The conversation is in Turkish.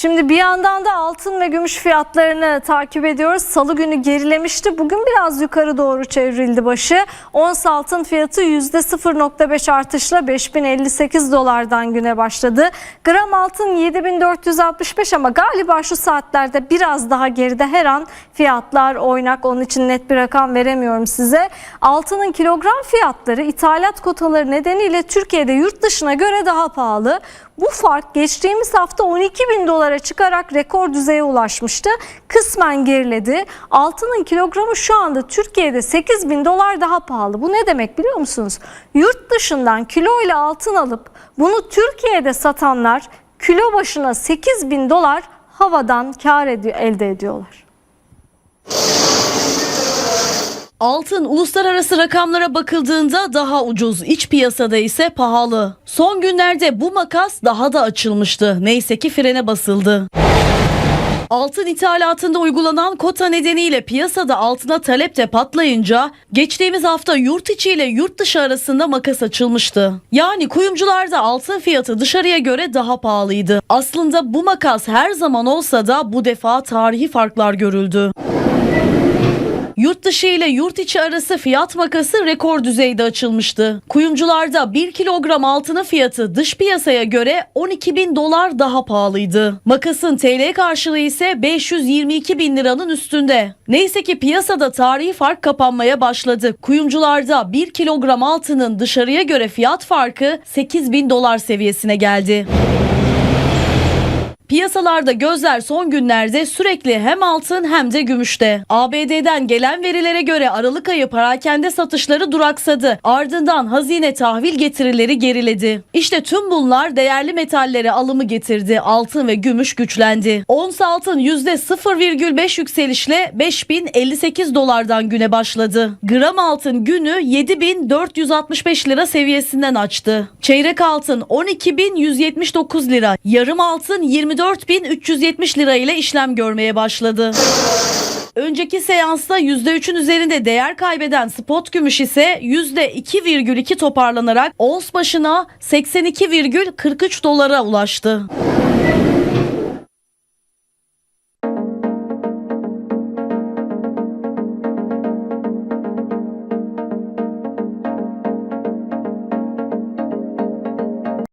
Şimdi bir yandan da altın ve gümüş fiyatlarını takip ediyoruz. Salı günü gerilemişti. Bugün biraz yukarı doğru çevrildi başı. Ons altın fiyatı %0.5 artışla 5058 dolardan güne başladı. Gram altın 7465 ama galiba şu saatlerde biraz daha geride her an fiyatlar oynak. Onun için net bir rakam veremiyorum size. Altının kilogram fiyatları ithalat kotaları nedeniyle Türkiye'de yurt dışına göre daha pahalı. Bu fark geçtiğimiz hafta 12 bin dolara çıkarak rekor düzeye ulaşmıştı. Kısmen geriledi. Altının kilogramı şu anda Türkiye'de 8 bin dolar daha pahalı. Bu ne demek biliyor musunuz? Yurt dışından kilo ile altın alıp bunu Türkiye'de satanlar kilo başına 8 bin dolar havadan kar ediyor, elde ediyorlar. Altın uluslararası rakamlara bakıldığında daha ucuz, iç piyasada ise pahalı. Son günlerde bu makas daha da açılmıştı. Neyse ki frene basıldı. Altın ithalatında uygulanan kota nedeniyle piyasada altına talep de patlayınca geçtiğimiz hafta yurt içi ile yurt dışı arasında makas açılmıştı. Yani kuyumcularda altın fiyatı dışarıya göre daha pahalıydı. Aslında bu makas her zaman olsa da bu defa tarihi farklar görüldü. Yurt dışı ile yurt içi arası fiyat makası rekor düzeyde açılmıştı. Kuyumcularda 1 kilogram altının fiyatı dış piyasaya göre 12 bin dolar daha pahalıydı. Makasın TL karşılığı ise 522 bin liranın üstünde. Neyse ki piyasada tarihi fark kapanmaya başladı. Kuyumcularda 1 kilogram altının dışarıya göre fiyat farkı 8 bin dolar seviyesine geldi. Piyasalarda gözler son günlerde sürekli hem altın hem de gümüşte. ABD'den gelen verilere göre Aralık ayı parakende satışları duraksadı. Ardından hazine tahvil getirileri geriledi. İşte tüm bunlar değerli metallere alımı getirdi. Altın ve gümüş güçlendi. Ons altın %0,5 yükselişle 5058 dolardan güne başladı. Gram altın günü 7465 lira seviyesinden açtı. Çeyrek altın 12179 lira. Yarım altın 24370 lira ile işlem görmeye başladı. Önceki seansta %3'ün üzerinde değer kaybeden spot gümüş ise %2,2 toparlanarak ons başına 82,43 dolara ulaştı.